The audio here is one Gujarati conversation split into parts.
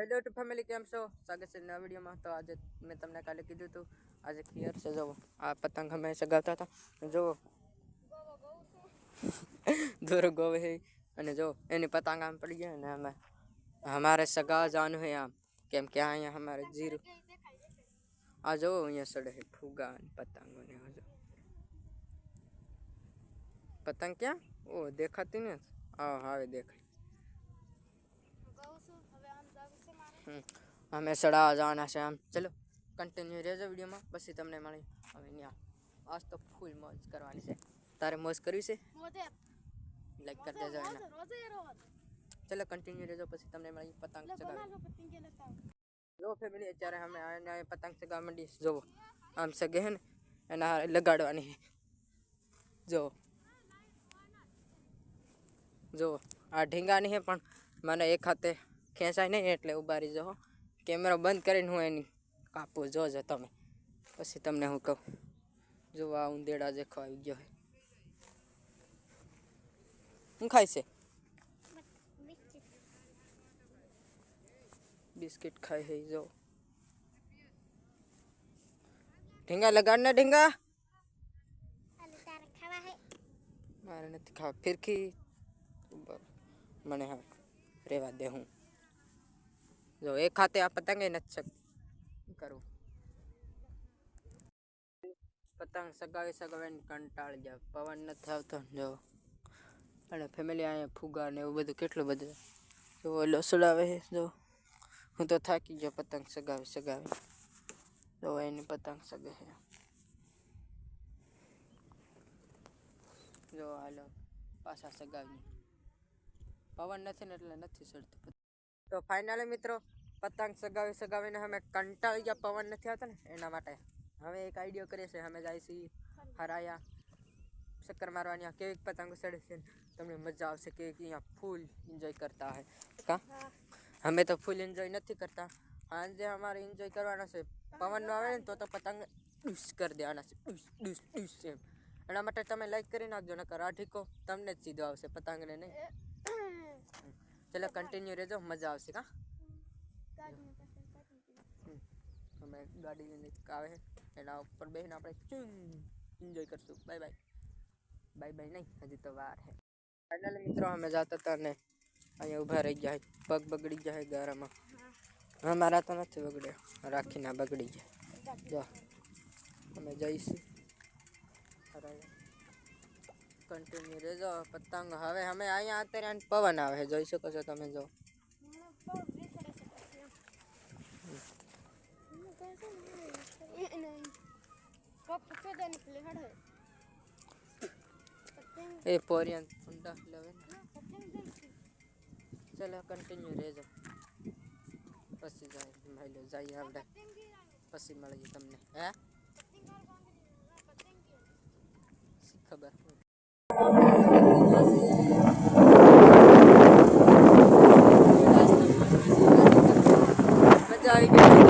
હેલો ટુ ફેમિલી કેમ છો સ્વાગત છે નવા વિડીયોમાં તો આજે મેં તમને કાલે કીધું હતું આજે ક્લિયર છે જુઓ આ પતંગ અમે સગાવતા હતા જુઓ દોરો ગોવે હે અને જો એની પતંગ આમ પડી ગયા અને અમે हमारे सगा जान है यहाँ केम क्या है यहाँ हमारे जीरो आ जाओ यहाँ सड़े है फूगा पतंग होने हो जाओ पतंग क्या ओ देखा तीन हाँ हाँ देखा અમે સડા જવાના છે આમ ચલો કન્ટિન્યુ રહેજો વિડીયોમાં પછી તમને મળી હવે ત્યાં આજ તો ફૂલ મોજ કરવાની છે તારે મોજ કરવી છે લાઈક કરી દેજો એને ચલો કન્ટિન્યુ રહેજો પછી તમને મળી પતંગ ચગાવી લો ફેમિલી અત્યારે અમે આને પતંગ ચગાવવા માંડી જોવો આમ સગે હે ને એના લગાડવાની જો જો આ ઢીંગાની હે પણ મને એક હાથે 関西 ને એટલે ઉભા રીજો કેમેરો બંધ કરીને હું એની કાપો જો જો તમે પછી તમને હું કહું જો આ ઉંડેડા દેખવા આવી ગયો હૈ હું ખાઈ સે બિસ્કિટ ખાઈ લેજો ઢંગા લગાડને ઢંગા આલે તારે ખવા હૈ મારે નથી ખાવ ફિર કી મને હર રેવા દે હું જો એક ખાતે આ પતંગ નથી શક કરું પતંગ સગાવી સગાવીને કંટાળી જાય પવન નથી આવતો જો અને ફેમિલી અહીંયા ફુગા ને એવું બધું કેટલું બધું જો લસડાવે છે જો હું તો થાકી ગયો પતંગ સગાવી સગાવી જો એની પતંગ સગાવે જો હાલો પાછા સગાવી પવન નથી ને એટલે નથી સડતું તો ફાઇનલી મિત્રો પતંગ સગાવે સગાવે ને અમે કંટાળ્યા પવન ન થાતા ને એના માટે હવે એક આઈડિયા કરે છે અમે गाइस હરાયા સક્કર મારવા ની કે પતંગ ઉડશે તમને મજા આવશે કે કે યા ફૂલ એન્જોય કરતા હૈ કા અમે તો ફૂલ એન્જોય નથી કરતા હાંજે અમારે એન્જોય કરવાના છે પવન ન આવે ને તો તો પતંગ ડુશ કરી દેવાના છે ડુશ ડુશ ડુશ છે એના માટે તમે લાઈક કરી નાખજો નકર રાઠીકો તમને જ સીધો આવશે પતંગને નહીં चलो कंटिन्यू जाओ मजा आवश्य का मैं गाड़ी ने हम्म, निकावे एना ऊपर बैठना आपरे चुंग एंजॉय करसु बाय बाय बाय बाय नहीं अभी तो वार है फाइनल मित्रों हमें जाता तने आई उभा रह जाए पग बगड़ी जाए गारा में हां हमारा तो नहीं बगड़े राखी ना बगड़ी जाए जा हमें जाई से अरे કન્ટિન્યુ રહેજો પતંગ હવે અમે અહીંયા અત્યારે પવન આવે જોઈ શકો છો તમે જો એ પોરિયન ઊંડા લેવે ચલો કન્ટિન્યુ રહેજો પછી જાય ભાઈ લો જઈએ આપણે પછી મળીએ તમને હે ખબર Bye.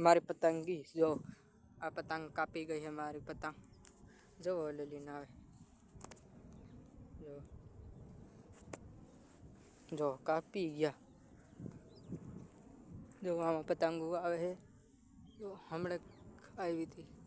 हमारी पतंगी जो आ पतंग कापी गई है हमारी पतंग जो वो ले लेना है जो जो कापी गया जो हम पतंग हुआ है जो हमने आई हुई थी